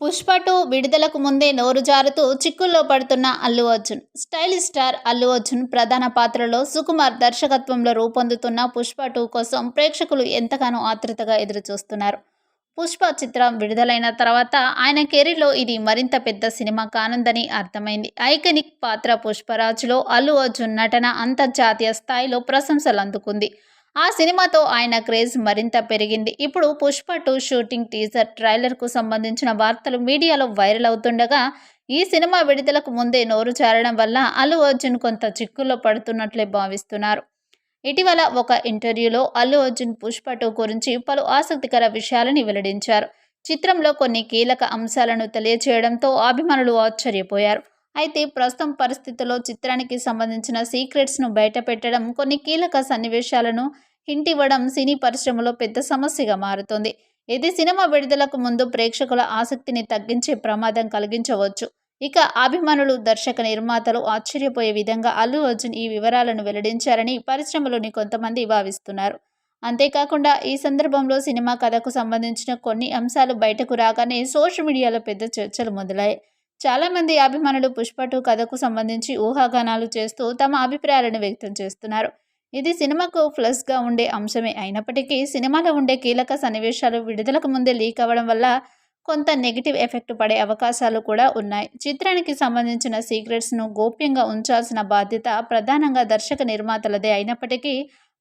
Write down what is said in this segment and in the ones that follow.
Pushpa two విడుదలకు ముందే నోరు జారుతూ చిక్కుల్లో పడుతున్న అల్లు అర్జున్. స్టైల్ స్టార్ అల్లు అర్జున్ ప్రధాన పాత్రలో సుకుమార్ దర్శకత్వంలో రూపొందుతున్న పుష్ప టూ కోసం ప్రేక్షకులు ఎంతగానో ఆతృతగా ఎదురుచూస్తున్నారు. పుష్ప చిత్రం విడుదలైన తర్వాత ఆయన కెరీర్లో ఇది మరింత పెద్ద సినిమా కానుందని అర్థమైంది. ఐకనిక్ పాత్ర పుష్పరాజ్లో అల్లు అర్జున్ నటన అంతర్జాతీయ స్థాయిలో ప్రశంసలు అందుకుంది ఆ సినిమాతో ఆయన క్రేజ్ మరింత పెరిగింది. ఇప్పుడు పుష్ప టూ షూటింగ్ టీజర్ ట్రైలర్కు సంబంధించిన వార్తలు మీడియాలో వైరల్ అవుతుండగా ఈ సినిమా విడుదలకు ముందే నోరు జారడం వల్ల అల్లు అర్జున్ కొంత చిక్కుల్లో పడుతున్నట్లే భావిస్తున్నారు. ఇటీవల ఒక ఇంటర్వ్యూలో అల్లు అర్జున్ పుష్ప టూ గురించి పలు ఆసక్తికర విషయాలని వెల్లడించారు. చిత్రంలో కొన్ని కీలక అంశాలను తెలియచేయడంతో అభిమానులు ఆశ్చర్యపోయారు. అయితే ప్రస్తుతం పరిస్థితుల్లో చిత్రానికి సంబంధించిన సీక్రెట్స్ను బయటపెట్టడం కొన్ని కీలక సన్నివేశాలను హింటివ్వడం సినీ పరిశ్రమలో పెద్ద సమస్యగా మారుతుంది. ఇది సినిమా విడుదలకు ముందు ప్రేక్షకుల ఆసక్తిని తగ్గించే ప్రమాదం కలిగించవచ్చు. ఇక అభిమానులు దర్శక నిర్మాతలు ఆశ్చర్యపోయే విధంగా అల్లు అర్జున్ ఈ వివరాలను వెల్లడించారని పరిశ్రమలోని కొంతమంది భావిస్తున్నారు. అంతేకాకుండా ఈ సందర్భంలో సినిమా కథకు సంబంధించిన కొన్ని అంశాలు బయటకు రాగానే సోషల్ మీడియాలో పెద్ద చర్చలు మొదలయ్యాయి. చాలామంది అభిమానులు పుష్ప టూ కథకు సంబంధించి ఊహాగానాలు చేస్తూ తమ అభిప్రాయాలను వ్యక్తం చేస్తున్నారు. ఇది సినిమాకు ప్లస్గా ఉండే అంశమే. అయినప్పటికీ సినిమాలో ఉండే కీలక సన్నివేశాలు విడుదలకు ముందే లీక్ అవ్వడం వల్ల కొంత నెగిటివ్ ఎఫెక్ట్ పడే అవకాశాలు కూడా ఉన్నాయి. చిత్రానికి సంబంధించిన సీక్రెట్స్ను గోప్యంగా ఉంచాల్సిన బాధ్యత ప్రధానంగా దర్శక నిర్మాతలదే. అయినప్పటికీ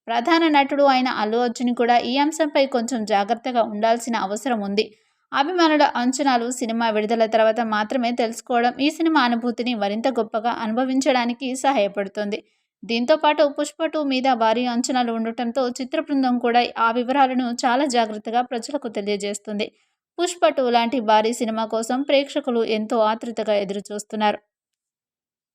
ప్రధాన నటుడు అయిన అల్లు అర్జున్ కూడా ఈ అంశంపై కొంచెం జాగ్రత్తగా ఉండాల్సిన అవసరం ఉంది. అభిమానుల అంచనాలు సినిమా విడుదల తర్వాత మాత్రమే తెలుసుకోవడం ఈ సినిమా అనుభూతిని మరింత గొప్పగా అనుభవించడానికి సహాయపడుతుంది. దీంతో పాటు పుష్ప టూ మీద భారీ అంచనాలు ఉండటంతో చిత్ర బృందం కూడా ఆ వివరాలను చాలా జాగ్రత్తగా ప్రజలకు తెలియజేస్తుంది. పుష్ప టూ లాంటి భారీ సినిమా కోసం ప్రేక్షకులు ఎంతో ఆతృతగా ఎదురుచూస్తున్నారు.